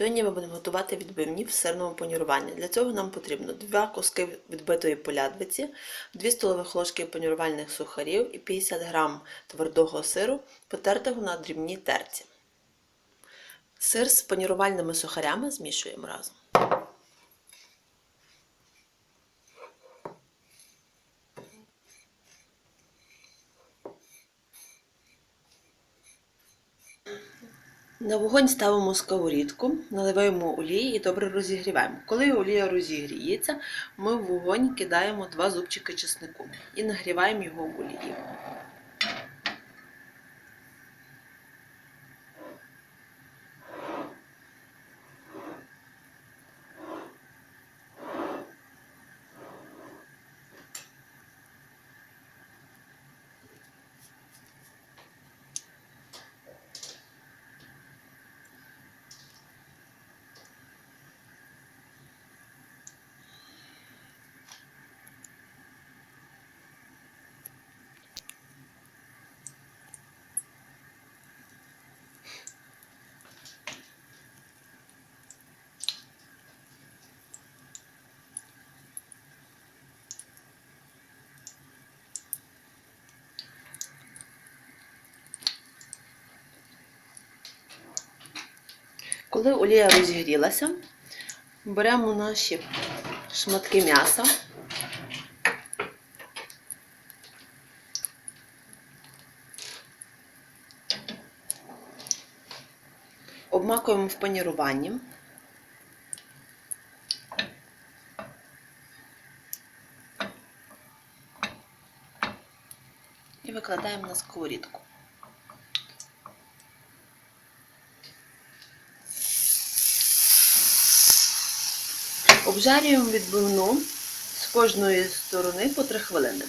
Сьогодні ми будемо готувати відбивні в сирному паніруванні. Для цього нам потрібно 2 куски відбитої полядвиці, 2 столових ложки панірувальних сухарів і 50 г твердого сиру, потертого на дрібній терці. Сир з панірувальними сухарями змішуємо разом. На вогонь ставимо сковорідку, наливаємо олії і добре розігріваємо. Коли олія розігріється, ми в вогонь кидаємо два зубчики чеснику і нагріваємо його в олії. Коли олія розігрілася, беремо наші шматки м'яса. Обмакуємо в паніруванні. І викладаємо на сковорідку. Обжарюємо відбивну з кожної сторони по 3 хвилини.